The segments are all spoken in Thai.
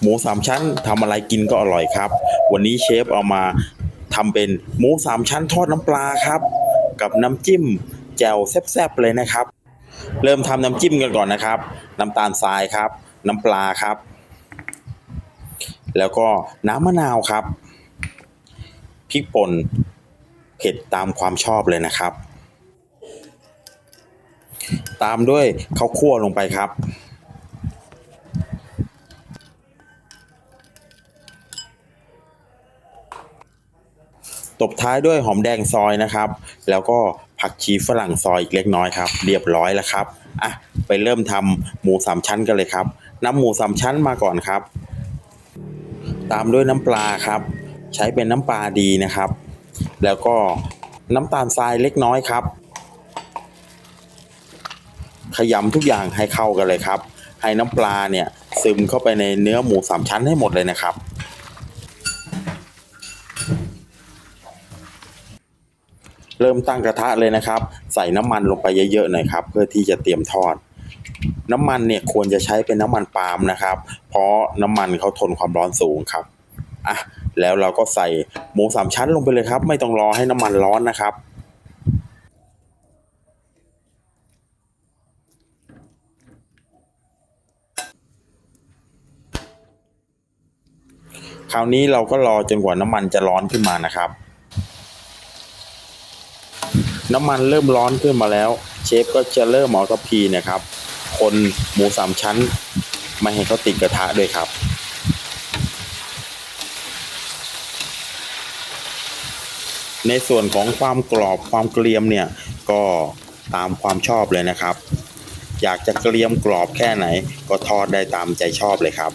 หมูสามชั้นทำอะไรกินก็อร่อยครับ วันนี้เชฟเอามาทำเป็นหมูสามชั้นทอดน้ำปลาครับ กับน้ำจิ้มแจ่วแซ่บๆเลยนะครับ เริ่มทำน้ำจิ้มกันก่อนนะครับ น้ำตาลทรายครับ น้ำปลาครับ แล้วก็น้ำมะนาวครับพริกป่นเผ็ดตามความชอบเลยนะครับ ตามด้วยข้าวคั่วลงไปครับ ตบท้ายด้วยหอมแดงซอยนะครับ แล้วก็ผักชีฝรั่งซอยอีกเล็กน้อยครับ เรียบร้อยแล้วครับอะไปเริ่มทำหมูสามชั้นกันเลยครับนำหมูสามชั้นมาก่อนครับ ตามด้วยน้ำปลาครับ ใช้เป็นน้ำปลาดีนะครับ แล้วก็น้ำตาลทรายเล็กน้อยครับ ขยำทุกอย่างให้เข้ากันเลยครับ ให้น้ำปลาเนี่ยซึมเข้าไปในเนื้อหมูสามชั้นให้หมดเลยนะครับ เริ่มตั้งกระทะเลยนะครับ ใส่น้ำมันลงไปเยอะๆหน่อยครับ เพื่อที่จะเตรียมทอด น้ำมันเนี่ยควรจะใช้เป็นน้ำมันปาล์มนะครับ เพราะน้ำมันเขาทนความร้อนสูงครับอะแล้วเราก็ใส่หมูสามชั้นลงไปเลยครับ ไม่ต้องรอให้น้ำมันร้อนนะครับคราวนี้เราก็รอจนกว่าน้ำมันจะร้อนขึ้นมานะครับ น้ำมันเริ่มร้อนขึ้นมาแล้ว เชฟก็จะเริ่มเอกระพีนะครับ คนหมูสามชั้นไม่ให้เขาติดกระทะด้วยครับในส่วนของความกรอบความเกรียมเนี่ยก็ตามความชอบเลยนะครับ อยากจะเกรียมกรอบแค่ไหนก็ทอดได้ตามใจชอบเลยครับ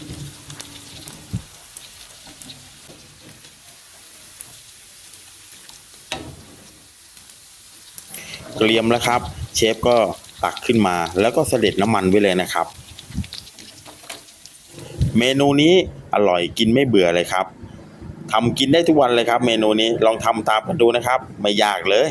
เกรียมแล้วครับ เชฟก็ตักขึ้นมา แล้วก็เสด็จน้ำมันไว้เลยนะครับ เมนูนี้อร่อยกินไม่เบื่อเลยครับทำกินได้ทุกวันเลยครับ เมนูนี้ลองทำตามกันดูนะครับ ไม่ยากเลย